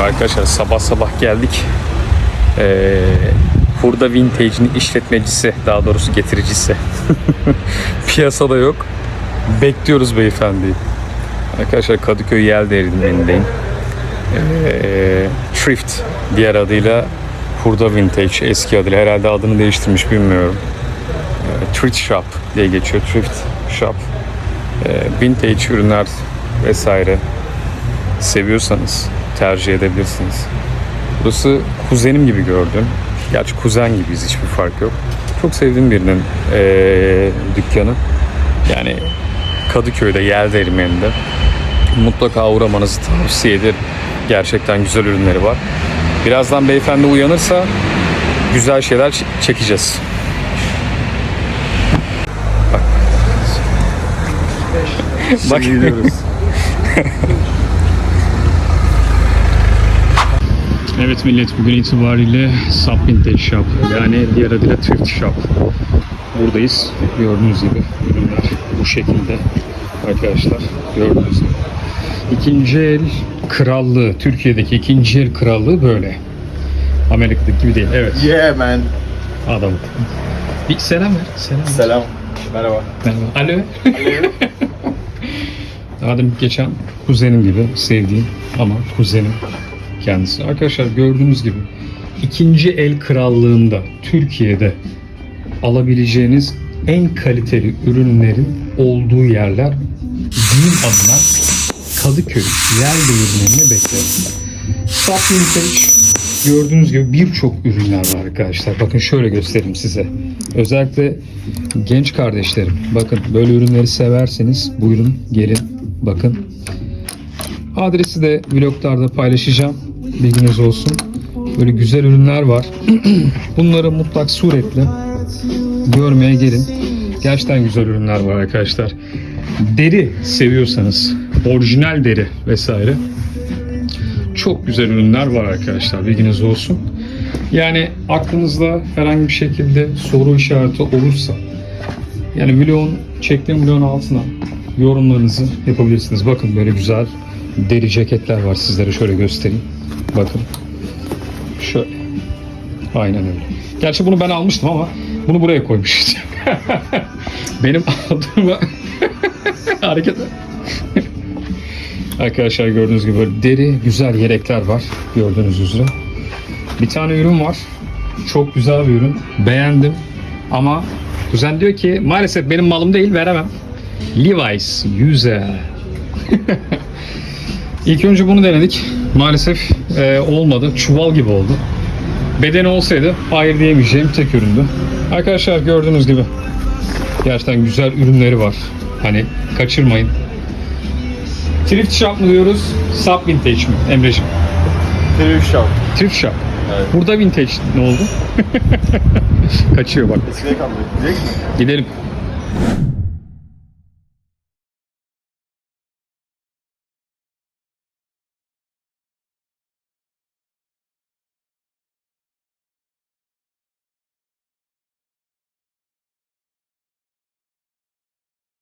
Arkadaşlar sabah sabah geldik. Ee, Hurda Vintage'in işletmecisi, daha doğrusu getiricisi. Piyasada yok. Bekliyoruz beyefendiyi. Arkadaşlar Kadıköy Yel Değirmeni'ndeyim. Ee, Thrift diğer adıyla Hurda Vintage eski adıyla herhalde adını değiştirmiş bilmiyorum. Ee, Thrift Shop diye geçiyor. Thrift Shop. Ee, vintage ürünler vesaire seviyorsanız tercih edebilirsiniz. Burası kuzenim gibi gördüm. Gerçi kuzen gibiyiz hiçbir fark yok. Çok sevdiğim birinin eee, dükkanı. Yani Kadıköy'de Yel Değirmeni'nde mutlaka uğramanızı tavsiye ederim. Gerçekten güzel ürünleri var. Birazdan beyefendi uyanırsa güzel şeyler çekeceğiz. Bak. Bak. Evet millet bugün itibariyle Sub Vintage Shop yani diğer adıyla Thrift Shop. Buradayız. Gördüğünüz gibi ürünler bu şekilde arkadaşlar. Gördüğünüz gibi. İkinci el krallığı, Türkiye'deki ikinci el krallığı böyle. Amerika'daki gibi değil. Evet. Yeah man. Adam. Bir selam ver. Selam. ver. Selam. Merhaba. Merhaba. Alo. Adem geçen kuzenim gibi sevdiğim ama kuzenim kendisi. Arkadaşlar gördüğünüz gibi ikinci el krallığında Türkiye'de alabileceğiniz en kaliteli ürünlerin olduğu yerler diyeyim adına Kadıköy yer değirmenine beklerim. Saf Vintage gördüğünüz gibi birçok ürünler var arkadaşlar. Bakın şöyle göstereyim size. Özellikle genç kardeşlerim. Bakın böyle ürünleri severseniz buyurun gelin bakın. Adresi de vloglarda paylaşacağım. Bilginiz olsun. Böyle güzel ürünler var. Bunları mutlak suretle görmeye gelin. Gerçekten güzel ürünler var arkadaşlar. Deri seviyorsanız, orijinal deri vesaire çok güzel ürünler var arkadaşlar. Bilginiz olsun. Yani aklınızda herhangi bir şekilde soru işareti olursa yani vlogun çektiğim vlogun altına yorumlarınızı yapabilirsiniz. Bakın böyle güzel deri ceketler var sizlere şöyle göstereyim. Bakın. Şöyle. Aynen öyle. Gerçi bunu ben almıştım ama bunu buraya koymuşuz. Benim aldığıma hareket Arkadaşlar gördüğünüz gibi böyle deri güzel yelekler var gördüğünüz üzere. Bir tane ürün var. Çok güzel bir ürün. Beğendim. Ama kuzen diyor ki maalesef benim malım değil veremem. Levi's güzel. İlk önce bunu denedik. Maalesef e, olmadı. Çuval gibi oldu. Bedeni olsaydı hayır diyemeyeceğim tek üründü. Arkadaşlar gördüğünüz gibi gerçekten güzel ürünleri var. Hani kaçırmayın. Thrift shop mu diyoruz? Sub vintage mi Emre'ciğim? Thrift shop. Thrift shop. Evet. Burada vintage ne oldu? Kaçıyor bak. Eskide kaldı. Gidelim.